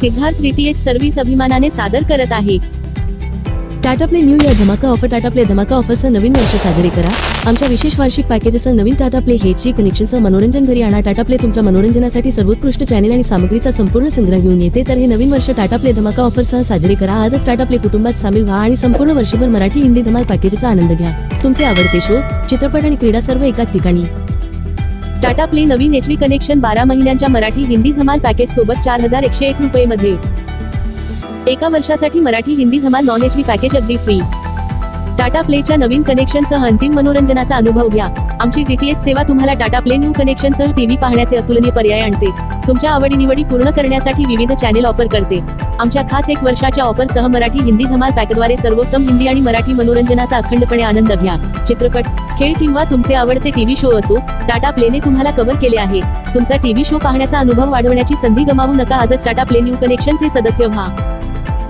Siddharth DTH service अभिमानाने सादर करत आहे. टाटा प्ले न्यू इयर धमाका ऑफर टाटा प्ले धमाका ऑफरसह नवीन वर्ष साजरे करा. आमच्या विशेष वार्षिक पॅकेजसह नवीन टाटा प्ले हेची कनेक्शनसह मनोरंजन घरी आणा. टाटा प्ले तुमच्या मनोरंजनासाठी सर्वोत्कृष्ट चॅनेल आणि सामग्रीचा संपूर्ण संग्रह घेऊन येते. तर हे नवीन वर्ष टाटा प्ले धमाका ऑफरसह साजरे करा. आजच टाटा प्ले कुटुंबात सामील व्हा आणि संपूर्ण वर्षभर मराठी हिंदी धमाल पॅकेजचा आनंद घ्या. तुमचे आवडते शो चित्रपट आणि क्रीडा सर्व एकाच ठिकाणी. टाटा प्ले नवीन एचडी कनेक्शन बारा महिन्यांच्या मराठी हिंदी धमाल पॅकेज सोबत चार हजार एकशे एक रुपये मध्ये एका वर्षासाठी मराठी हिंदी धमाल नॉन एचडी पॅकेज अगदी फ्री टाटा प्लेच्या नवीन कनेक्शनसह अंतिम मनोरंजनाचा अनुभव घ्या. आमची डीटीएच सेवा तुम्हाला टाटा प्ले न्यू कनेक्शनसह टीव्ही पाहण्याचे अतुलनीय पर्याय आणते. तुमच्या आवडीनिवडी पूर्ण करण्यासाठी विविध चॅनेल ऑफर करते. आमच्या खास एक वर्षाच्या ऑफरसह मराठी हिंदी धमाल पॅकद्वारे सर्वोत्तम हिंदी आणि मराठी मनोरंजनाचा अखंडपणे आनंद घ्या. चित्रपट खेळ किंवा तुमचे आवडते टीव्ही शो असो टाटा प्लेने तुम्हाला कव्हर केले आहे. तुमचा टीव्ही शो पाहण्याचा अनुभव वाढवण्याची संधी गमावू नका. आजच टाटा प्ले न्यू कनेक्शनचे सदस्य व्हा.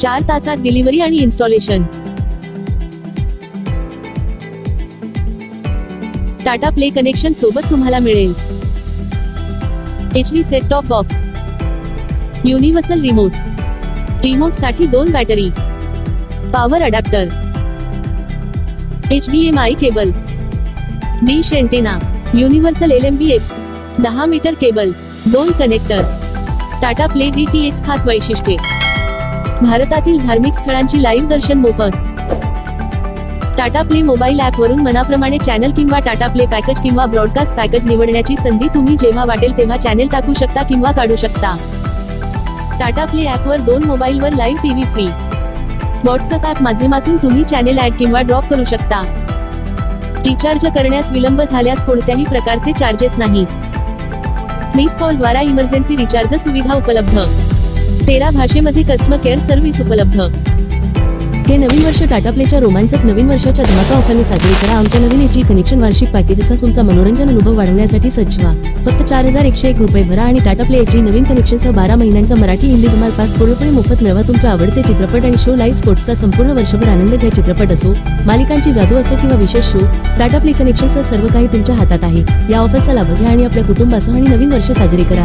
चार तासात डिलिव्हरी आणि इन्स्टॉलेशन. टाटा प्ले कनेक्शन सोबत तुम्हाला मिळेल. H D set top box universal remote रिमोटसाठी दोन battery power adapter H D M I cable dish antenna universal L M B F दहा मीटर केबल दोन connector Tata Play D T H खास वैशिष्ट्ये. भारतातील धार्मिक स्थळांची लाईव्ह दर्शन मोफत. Tata play mobile app वरून मनाप्रमाणे चॅनल किंवा टाटा प्ले पॅकेज किंवा ब्रॉडकास्ट पॅकेज निवडण्याची संधी तुम्ही जेव्हा वाटेल तेव्हा चॅनेल टाकू शकता किंवा काढू शकता. टाटा प्ले ॲपवर दोन मोबाईलवर live TV free WhatsApp app माध्यमातून तुम्ही चॅनेल ऍड किंवा ड्रॉप करू शकता. रिचार्ज करण्यास विलंब झाल्यास कोणत्याही प्रकारचे चार्जेस नाही. मिस कॉल द्वारा इमर्जन्सी रिचार्ज सुविधा उपलब्ध. तेरा भाषेमध्ये कस्टमर केअर सर्व्हिस उपलब्ध. हे नवीन वर्ष टाटा प्लेच्या रोमांचक नवीन वर्षाच्या धमाका ऑफरने साजरे करा. आमच्या नवीन एच कनेक्शन वार्षिक पॅकेजेसचा तुमचा मनोरंजन अनुभव वाढवण्यासाठी सज्जवा. फक्त चार हजार एकशे एक रुपये भरा आणि टाटा प्ले एच नवीन कनेक्शनसह बारा महिन्यांचा मराठी हिंदी धमाल पाक पूर्णपणे मोफत मिळवा. तुमच्या आवडते चित्रपट आणि शो लाईव्ह स्पोर्ट्सचा संपूर्ण वर्षभर आनंद घ्या. चित्रपट असो मालिकांची जादू असो किंवा विशेष शो टाटा प्ले कनेक्शनसह सर्व काही तुमच्या हातात आहे. या ऑफरचा लाभ घ्या आणि आपल्या कुटुंबासह आणि नवीन वर्ष साजरे करा.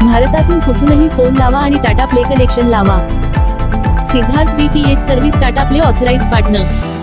भारतातून कुठूनही फोन लावा आणि टाटा प्ले कनेक्शन लावा. Siddharth BTH T H service Tata play authorise partner